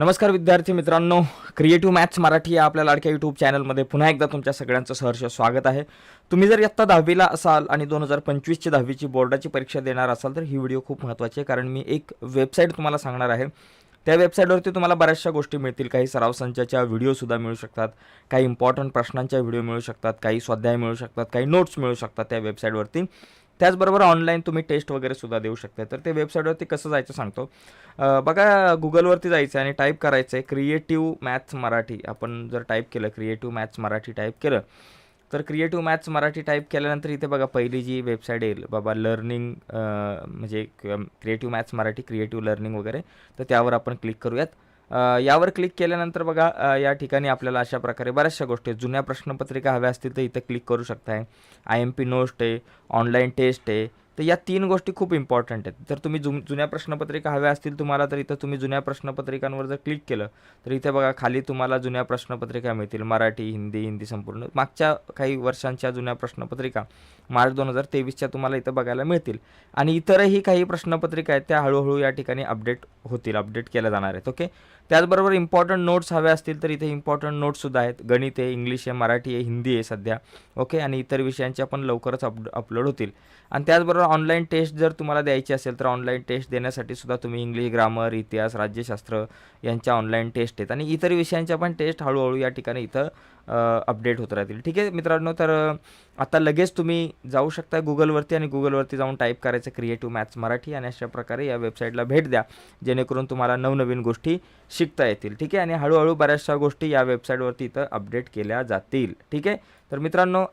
नमस्कार विद्यार्थी मित्रांनो क्रिएटिव्ह मॅथ्स मराठी या आपल्या लाडक्या यूट्यूब चॅनलमध्ये पुन्हा एकदा तुमच्या सगळ्यांचं सहर्ष स्वागत आहे. तुम्ही जर इयत्ता दहावीला असाल आणि दोन हजार पंचवीसची दहावीची बोर्डाची परीक्षा देणार असाल तर ही व्हिडिओ खूप महत्त्वाची आहे कारण मी एक वेबसाईट तुम्हाला सांगणार आहे. त्या वेबसाईटवरती तुम्हाला बऱ्याचशा गोष्टी मिळतील. काही सराव संचाच्या व्हिडिओसुद्धा मिळू शकतात काही इम्पॉर्टंट प्रश्नांच्या व्हिडिओ मिळू शकतात काही स्वाध्याय मिळू शकतात काही नोट्स मिळू शकतात त्या वेबसाईटवरती. त्याचबरोबर ऑनलाईन तुम्ही टेस्ट वगैरे सुद्धा देऊ शकता. तर ते वेबसाईटवरती कसं जायचं सांगतो. बघा गुगलवरती जायचं आहे आणि टाईप करायचं आहे क्रिएटिव्ह मॅथ्स मराठी आपण जर टाईप केलं क्रिएटिव्ह मॅथ्स मराठी टाईप केलं तर क्रिएटिव्ह मॅथ्स मराठी टाईप केल्यानंतर इथे बघा पहिली जी वेबसाईट येईल बाबा लर्निंग म्हणजे creative maths Marathi creative learning वगैरे तर त्यावर आपण क्लिक करूयात. यावर क्लिक केल्यानंतर बघा या ठिकाणी आपल्याला अशा प्रकारे बऱ्याचशा गोष्टी आहेत. जुन्या प्रश्नपत्रिका हव्या असतील तर इथं क्लिक करू शकताय. आय एम पी नोस्ट आहे ऑनलाईन टेस्ट आहे. तर या तीन गोष्टी खूप इम्पॉर्टंट आहेत. तर तुम्ही जुन जुन्या प्रश्नपत्रिका हव्या असतील तुम्हाला तर इथं तुम्ही जुन्या प्रश्नपत्रिकांवर जर क्लिक केलं तर इथे बघा खाली तुम्हाला जुन्या प्रश्नपत्रिका मिळतील. मराठी हिंदी हिंदी संपूर्ण. मागच्या काही वर्षांच्या जुन्या प्रश्नपत्रिका मार्च दोन हजार तेवीसच्या तुम्हाला इथं बघायला मिळतील. आणि इतरही काही प्रश्नपत्रिका आहेत त्या हळूहळू या ठिकाणी अपडेट होतील अपडेट केल्या जाणार आहेत. ओके त्याचबरोबर इम्पॉर्टंट नोट्स हवे असतील तर इथे इम्पॉर्टंट नोट्ससुद्धा आहेत. गणित आहे इंग्लिश आहे मराठी आहे हिंदी आहे सध्या. ओके आणि इतर विषयांच्या पण लवकरच अप अपलोड होतील. आणि त्याचबरोबर ऑनलाईन टेस्ट जर तुम्हाला द्यायची असेल तर ऑनलाईन टेस्ट देण्यासाठी सुद्धा तुम्ही इंग्लिश ग्रामर इतिहास राज्यशास्त्र यांच्या ऑनलाईन टेस्ट आहेत. आणि इतर विषयांच्या पण टेस्ट हळूहळू या ठिकाणी इथं अपडेट होत राहतील. ठीक आहे मित्रांनो? तर आता लगेच तुम्ही जाऊ शकता गुगलवरती आणि गुगलवरती जाऊन टाईप करायचं क्रिएटिव्ह मॅथ्स मराठी आणि अशा प्रकारे या वेबसाईटला भेट द्या. जेणेकरून तुम्हाला नवनवीन गोष्टी शिकता येतील. ठीक आहे? आणि हळूहळू बऱ्याचशा गोष्टी या वेबसाईटवरती इथं अपडेट केल्या जातील. ठीक आहे? तर मित्रांनो